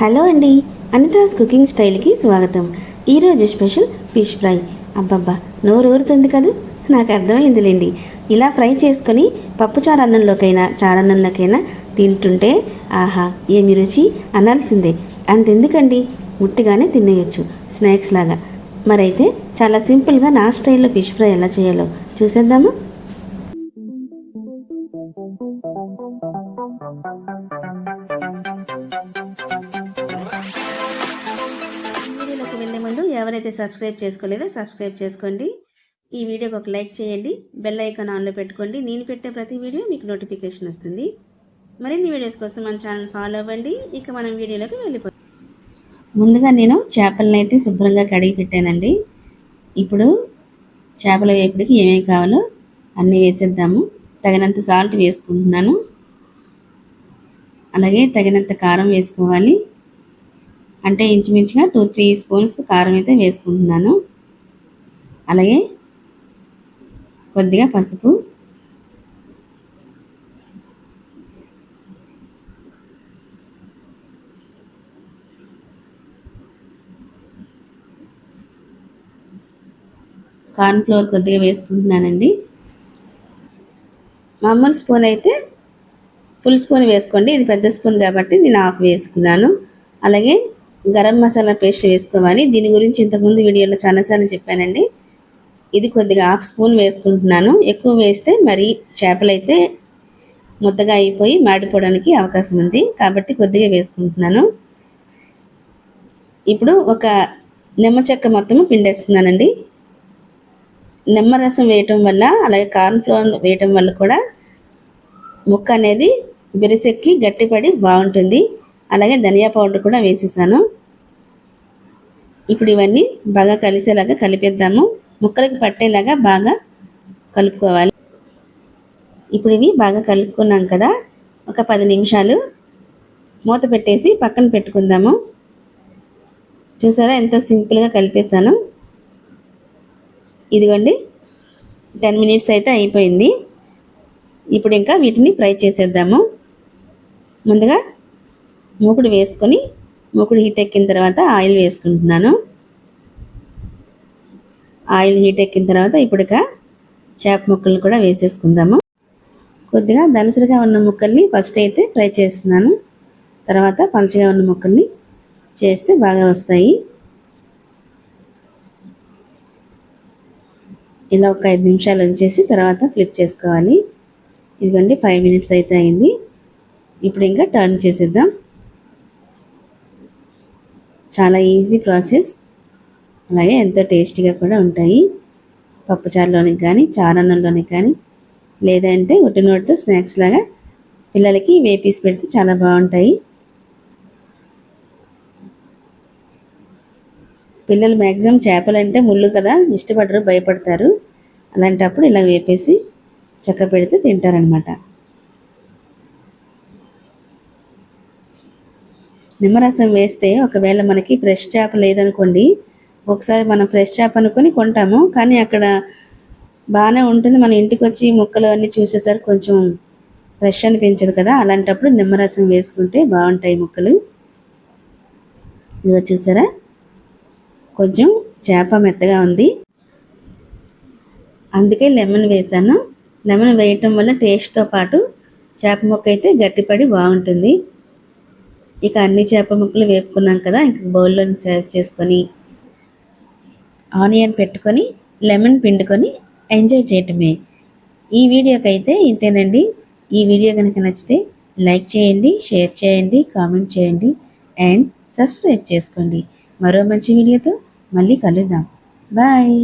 Hello అండి Anita's cooking స్టైల్కి స్వాగతం. ఈరోజు స్పెషల్ ఫిష్ ఫ్రై. అబ్బబ్బా నోరు ఊరుతుంది కదా? నాకు అర్థమైందిలేండి. ఇలా ఫ్రై చేసుకొని పప్పుచారన్నంలోకైనా చారన్నంలోకైనా తింటుంటే ఆహా ఏమి రుచి? అనాల్సిందే. అంతెందుకండి? ఉట్టిగానే తినేయొచ్చు స్నాక్స్ లాగా. మరైతే చాలా సింపుల్గా నా స్టైల్లో ఫిష్ ఫ్రై ఎలా చేయాలో చూసేద్దామా? వెళ్ళే ఎవరైతే సబ్స్క్రైబ్ చేసుకోలేదో సబ్స్క్రైబ్ చేసుకోండి. ఈ వీడియోకి ఒక లైక్ చేయండి. బెల్ ఐకాన్ ఆన్లో పెట్టుకోండి. నేను పెట్టే ప్రతి వీడియో మీకు నోటిఫికేషన్ వస్తుంది. మరిన్ని వీడియోస్ కోసం మన ఛానల్ ఫాలో అవ్వండి. ఇక మనం వీడియోలోకి వెళ్ళిపోతాం ముందుగా నేను చేపలను అయితే శుభ్రంగా కడిగి పెట్టానండి. ఇప్పుడు చేపల వేపుడికి ఏమేమి కావాలో అన్నీ వేసేద్దాము. తగినంత సాల్ట్ వేసుకుంటున్నాను. అలాగే తగినంత కారం వేసుకోవాలి. అంటే ఇంచుమించుగా టూ త్రీ స్పూన్స్ కారం అయితే వేసుకుంటున్నాను. అలాగే కొద్దిగా పసుపు. కార్న్ ఫ్లోర్ కొద్దిగా వేసుకుంటున్నానండి. మామూలు స్పూన్ అయితే ఫుల్ స్పూన్ వేసుకోండి. ఇది పెద్ద స్పూన్ కాబట్టి నేను హాఫ్ వేసుకున్నాను. అలాగే గరం మసాలా పేస్ట్ వేసుకోవాలి. దీని గురించి ఇంతకుముందు వీడియోలో చాలాసార్లు చెప్పానండి. ఇది కొద్దిగా హాఫ్ స్పూన్ వేసుకుంటున్నాను. ఎక్కువ వేస్తే మరి చేపలైతే ముద్దగా అయిపోయి మాడిపోవడానికి అవకాశం ఉంది. కాబట్టి కొద్దిగా వేసుకుంటున్నాను. ఇప్పుడు ఒక నిమ్మ చెక్క మొత్తము పిండేస్తున్నానండి. నిమ్మరసం వేయటం వల్ల అలాగే కార్న్ ఫ్లోర్ వేయటం వల్ల కూడా ముక్క అనేది బిరిసెక్కి గట్టిపడి బాగుంటుంది. అలాగే ధనియా పౌడర్ కూడా వేసేసాను. ఇప్పుడు ఇవన్నీ బాగా కలిసేలాగా కలిపేద్దాము. ముక్కలకి పట్టేలాగా బాగా కలుపుకోవాలి. ఇప్పుడు ఇవి బాగా కలుపుకున్నాం కదా. ఒక పది నిమిషాలు మూత పెట్టేసి పక్కన పెట్టుకుందాము. చూసారా ఎంత సింపుల్గా కలిపేసాను ఇదిగోండి టెన్ మినిట్స్ అయితే అయిపోయింది. ఇప్పుడు ఇంకా వీటిని ఫ్రై చేసేద్దాము. ముందుగా మూకుడు వేసుకొని మూకుడు హీట్ ఎక్కిన తర్వాత ఆయిల్ వేసుకుంటున్నాను. ఆయిల్ హీట్ ఎక్కిన తర్వాత ఇప్పుడుక చేప ముక్కలు కూడా వేసేసుకుందాము. కొద్దిగా దలసరిగా ఉన్న ముక్కల్ని ఫస్ట్ అయితే ఫ్రై చేస్తున్నాను. తర్వాత పలుచగా ఉన్న ముక్కల్ని చేస్తే బాగా వస్తాయి. ఇలా ఒక ఐదు నిమిషాలు ఉంచేసి తర్వాత ఫ్లిప్ చేసుకోవాలి. ఇదిగోండి ఫైవ్ మినిట్స్ అయితే అయింది. ఇప్పుడు ఇంకా టర్న్ చేసేద్దాం. చాలా ఈజీ ప్రాసెస్ అలాగే ఎంతో టేస్టీగా కూడా ఉంటాయి. పప్పుచారులోనికి కానీ చారన్నంలోనికి కానీ లేదంటే ఉట్టినోటితో స్నాక్స్ లాగా పిల్లలకి వేపీస్ పెడితే చాలా బాగుంటాయి. పిల్లలు మ్యాక్సిమం చేపలంటే ముళ్ళు కదా ఇష్టపడరు భయపడతారు. అలాంటప్పుడు ఇలా వేపేసి చక్క పెడితే తింటారనమాట నిమ్మరసం వేస్తే ఒకవేళ మనకి ఫ్రెష్ చేప లేదనుకోండి ఒకసారి మనం ఫ్రెష్ చేప అనుకొని కొంటాము. కానీ అక్కడ బాగానే ఉంటుంది. మన ఇంటికి వచ్చి ముక్కలు అన్నీ చూసేసరికి కొంచెం ఫ్రెష్ అనిపించదు కదా. అలాంటప్పుడు నిమ్మరసం వేసుకుంటే బాగుంటాయి ముక్కలు. ఇదిగో చూసారా? కొంచెం చేప మెత్తగా ఉంది. అందుకే లెమన్ వేసాను. లెమన్ వేయటం వల్ల టేస్ట్తో పాటు చేప ముక్క అయితే గట్టిపడి బాగుంటుంది. ఇక అన్ని చేప ముక్కలు వేపుకున్నాం కదా ఇంక బౌల్లో సర్వ్ చేసుకొని ఆనియన్ పెట్టుకొని లెమన్ పిండుకొని ఎంజాయ్ చేయటమే. ఈ వీడియోకైతే ఇంతేనండి. ఈ వీడియో కనుక నచ్చితే లైక్ చేయండి షేర్ చేయండి కామెంట్ చేయండి అండ్ సబ్స్క్రైబ్ చేసుకోండి. మరో మంచి వీడియోతో మళ్ళీ కలుద్దాం. బాయ్.